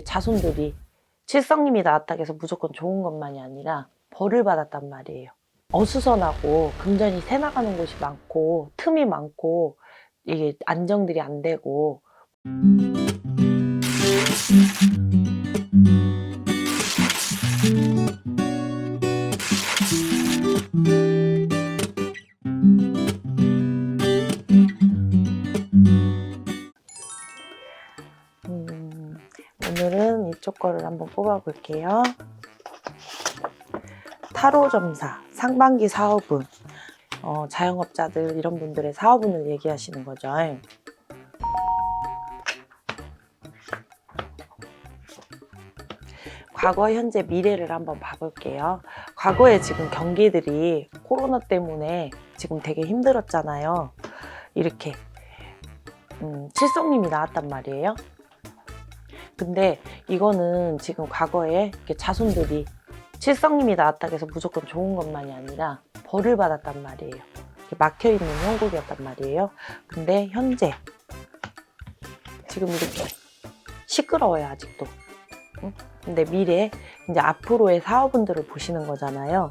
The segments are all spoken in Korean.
자손들이 칠성님이 나왔다 해서 무조건 좋은 것만이 아니라 벌을 받았단 말이에요. 어수선하고 금전이 새 나가는 곳이 많고 틈이 많고 이게 안정들이 안 되고 거를 한번 뽑아볼게요. 타로 점사, 상반기 사업운, 어, 자영업자들 이런 분들의 사업운을 얘기하시는 거죠. 과거, 현재, 미래를 한번 봐볼게요. 과거에 지금 경기들이 코로나 때문에 지금 되게 힘들었잖아요. 이렇게 음, 칠성님이 나왔단 말이에요. 근데 이거는 지금 과거에 자손들이 칠성님이 나왔다 해서 무조건 좋은 것만이 아니라 벌을 받았단 말이에요. 이렇게 막혀 있는 형국이었단 말이에요. 근데 현재 지금 이렇게 시끄러워요 아직도. 응? 근데 미래 이제 앞으로의 사업분들을 보시는 거잖아요.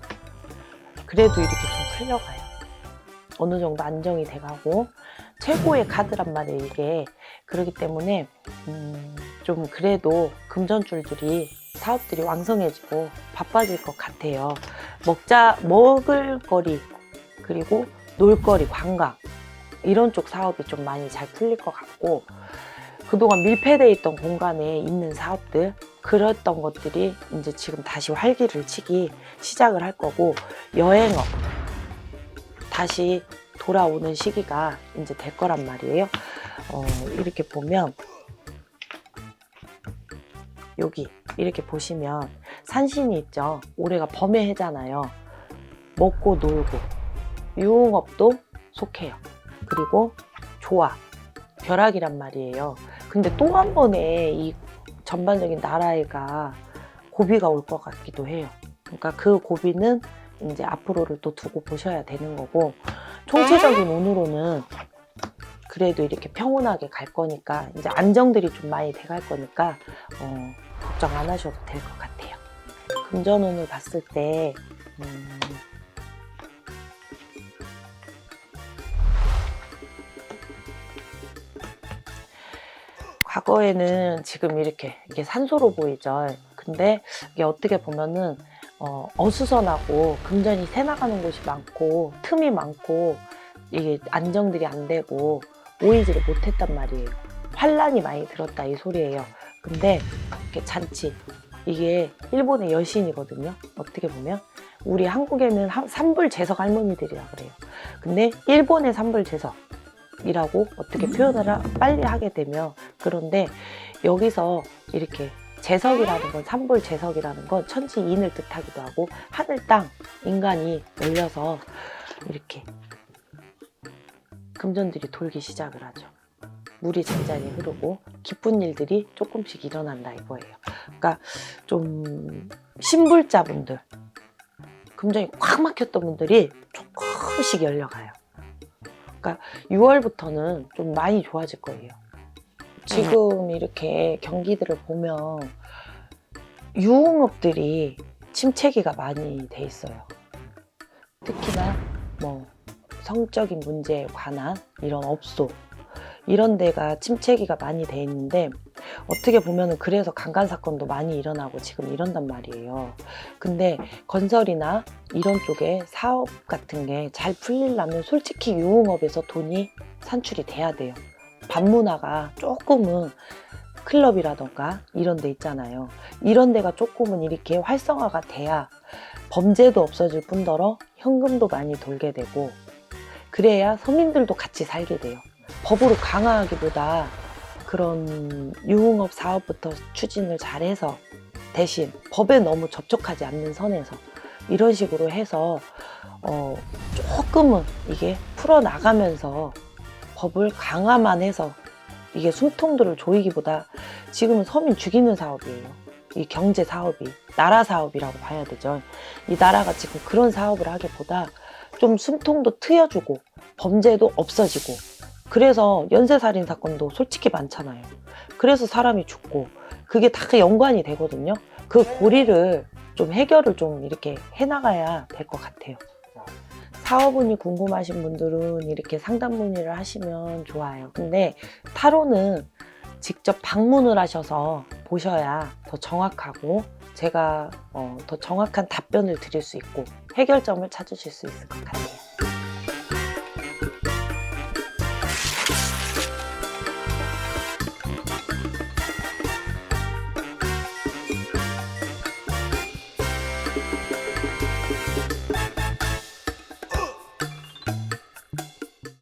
그래도 이렇게 좀 풀려가요. 어느 정도 안정이 돼가고 최고의 카드란 말이에요 이게. 그렇기 때문에 음, 좀 그래도 금전줄들이 사업들이 왕성해지고 바빠질 것 같아요. 먹자 먹을 거리 그리고 놀거리 관광 이런 쪽 사업이 좀 많이 잘 풀릴 것 같고 그동안 밀폐되어 있던 공간에 있는 사업들 그랬던 것들이 이제 지금 다시 활기를 치기 시작을 할 거고 여행업 다시 돌아오는 시기가 이제 될 거란 말이에요. 어, 이렇게 보면 여기 이렇게 보시면 산신이 있죠. 올해가 범의 해잖아요. 먹고 놀고 유흥업도 속해요. 그리고 조화, 벼락이란 말이에요. 근데 또 한 번에 이 전반적인 나라에가 고비가 올 것 같기도 해요. 그러니까 그 고비는 이제 앞으로를 또 두고 보셔야 되는 거고 총체적인 운으로는 그래도 이렇게 평온하게 갈 거니까 이제 안정들이 좀 많이 돼 갈 거니까 어, 걱정 안 하셔도 될 것 같아요. 금전운을 봤을 때 음, 과거에는 지금 이렇게 이게 산소로 보이죠. 근데 이게 어떻게 보면은 어, 어수선하고 금전이 새 나가는 곳이 많고 틈이 많고 이게 안정들이 안 되고 모이지를 못했단 말이에요. 환란이 많이 들었다 이 소리예요. 근데 이렇게 잔치 이게 일본의 여신이거든요. 어떻게 보면 우리 한국에는 한- 산불제석 할머니들이라 그래요. 근데 일본의 산불제석이라고 어떻게 표현을 하- 빨리 하게 되면 그런데 여기서 이렇게 제석이라는 건 산불 제석이라는 건 천지인을 뜻하기도 하고 하늘 땅 인간이 열려서 이렇게 금전들이 돌기 시작을 하죠. 물이 잔잔히 흐르고 기쁜 일들이 조금씩 일어난다 이거예요. 그러니까 좀 신불자분들 금전이 꽉 막혔던 분들이 조금씩 열려가요. 그러니까 6월부터는 좀 많이 좋아질 거예요. 지금 이렇게 경기들을 보면 유흥업들이 침체기가 많이 돼 있어요. 특히나 뭐 성적인 문제에 관한 이런 업소 이런 데가 침체기가 많이 돼 있는데 어떻게 보면은 그래서 강간 사건도 많이 일어나고 지금 이런단 말이에요. 근데 건설이나 이런 쪽에 사업 같은 게 잘 풀리려면 솔직히 유흥업에서 돈이 산출이 돼야 돼요. 반문화가 조금은 클럽이라던가 이런 데 있잖아요. 이런 데가 조금은 이렇게 활성화가 돼야 범죄도 없어질 뿐더러 현금도 많이 돌게 되고 그래야 서민들도 같이 살게 돼요. 법으로 강화하기보다 그런 유흥업 사업부터 추진을 잘해서 대신 법에 너무 접촉하지 않는 선에서 이런 식으로 해서 어, 조금은 이게 풀어나가면서 법을 강화만 해서 이게 숨통들을 조이기보다 지금은 서민 죽이는 사업이에요. 이 경제 사업이 나라 사업이라고 봐야 되죠. 이 나라가 지금 그런 사업을 하기보다 좀 숨통도 트여주고 범죄도 없어지고 그래서 연쇄살인 사건도 솔직히 많잖아요. 그래서 사람이 죽고 그게 다 연관이 되거든요. 그 고리를 좀 해결을 좀 이렇게 해나가야 될 것 같아요. 사업운이 궁금하신 분들은 이렇게 상담 문의를 하시면 좋아요. 근데 타로는 직접 방문을 하셔서 보셔야 더 정확하고 제가 어, 더 정확한 답변을 드릴 수 있고 해결점을 찾으실 수 있을 것 같아요.